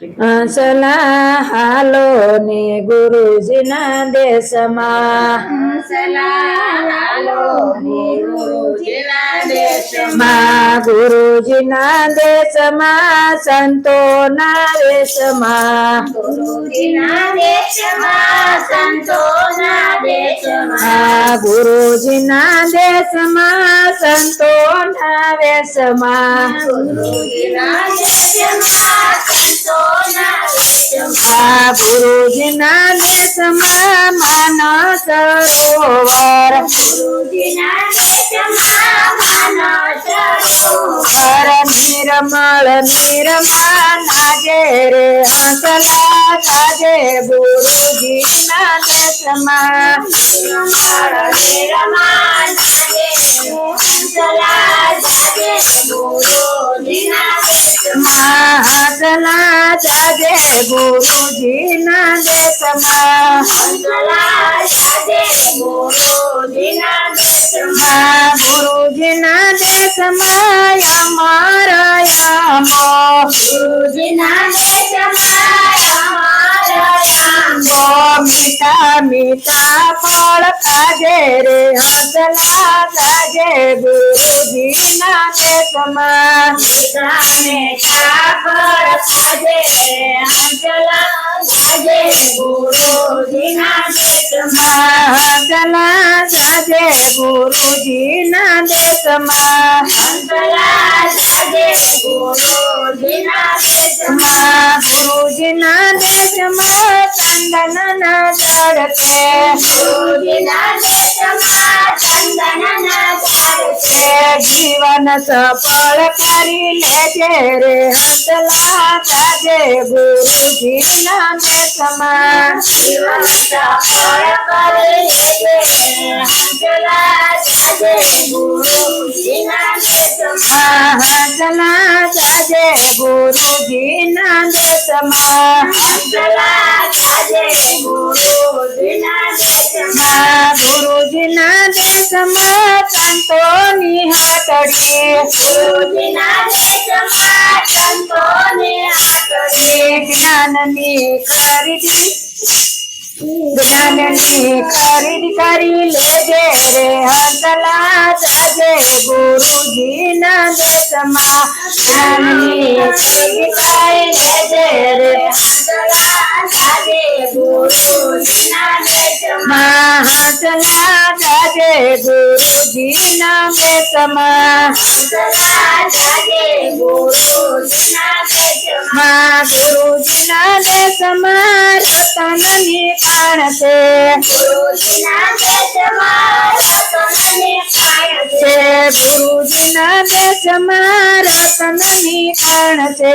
સલા હાલો ને ગુરુજીના દેશમાં. સલા હાલો ને ગુરુજીના દેશમાં. ગુરુજીના દેશમાં સંતોના દેશમાં. ગુરુજીના દેશમાં સંતોના દેશમાં. દેશમાં સંતોના દેશમાં. દેશમાં ગુરુજીના દેશમાં માન સરોવર હર નિર્મળ નિર્મળ આજે રે હસલા સાજે ગુરુજીના દેશમાં મહાગલા જાજે ગુરુજી ના દેશમાં ગુરુજી ના દેશમાં અમારા ગુરુજી ના દેશમાં મીઠા મીઠા ફળ ખાજે રે હંસલા સાજે ગુરુજીના દેશમાં હંસલા સાજે ગુરુજીના દેશમાં ભુજના દેશમાં ચંદનના ઝાડ છે ભુજના દેશમાં છે જીવન સફળ કરી લેજે રે હસલા કાજે ગુરુજીના સમા જીવન સફળ કરી समा। गुरु दिना दे समा। संतो निहातड़ी गुरु दिना दे समा संतो निहातड़ी ज्ञाननी खरीदी ज्ञाननी खरीद करी ले जे रे हसला सजे गुरु जी ना दे समा ज्ञाननी हाँ चला जाजे गुरु जी नाम समा माँ गुरु जी नाले समा रतन निपाण से गुरु जी नाले समा रतन निपाण से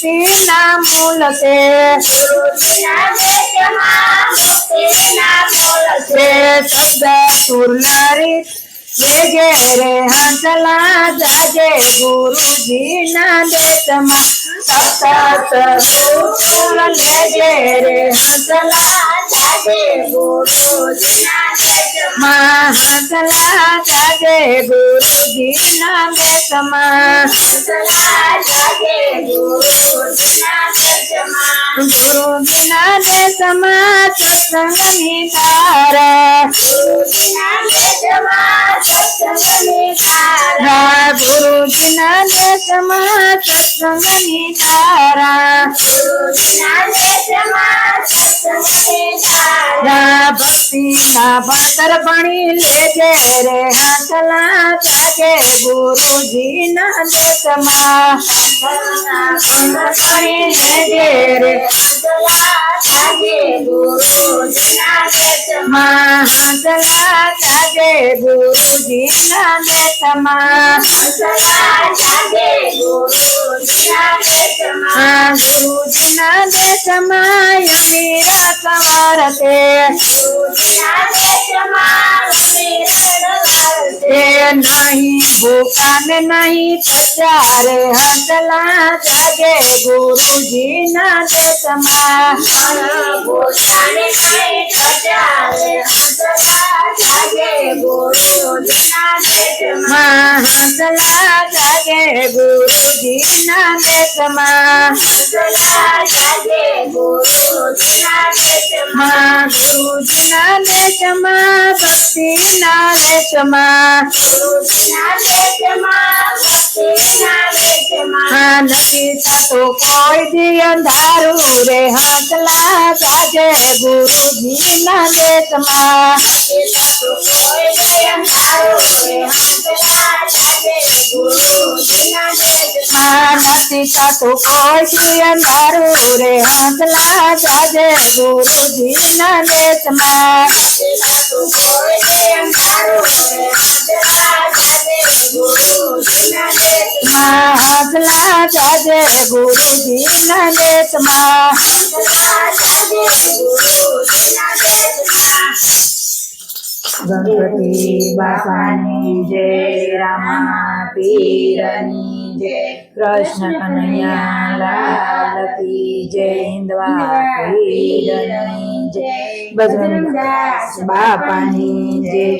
મુક્તિના મૂલ છે શબ્દ સુરનારી ये गेरे हंसला जागे गुरु जी ना देतमा सप्त गुरु ये गेरे हंसला जागे गुरु जी ना देतमा हंसला जागे गुरु जी ना देतमा हंसला जागे गुरु जी ना देतमा गुरु जी बिना देतमा सत्संग नितारा ಸಮ ಸತ್ಸಂಗ ನಿತಾರ ಭಕ್ತಿ ಬಾತರ ಬಣಿ ಲೇಗೆ रे हथला जागे गुरु जी नंद समा हथला बणी लेगे रे હાથલા જાગે ગુરુજીના દેશમાં ભણી લેજે રે માં હાથલા જાગે ગુરુજીના हंसला जागे गुरु जी ना देखमा हाँ गुरु जी ना देखमा भक्ति ना देखमा हाँ नसीता तो कोई भी अंधारू रे हंसला जागे गुरु जी ना के समा ये सब कोई गयम तारो कोई हंसला गुरु बिना के समा नदी का तो कोई की रे हंसला जाजे गुरु बिना के हौसला जाजे गुरु जी न लेत गणपति बाबा नी जय रामा पीरनी जय कृष्ण कन्हैया लाल की जय इंद्वा पीरनी जय बजरंग दास बाबा जय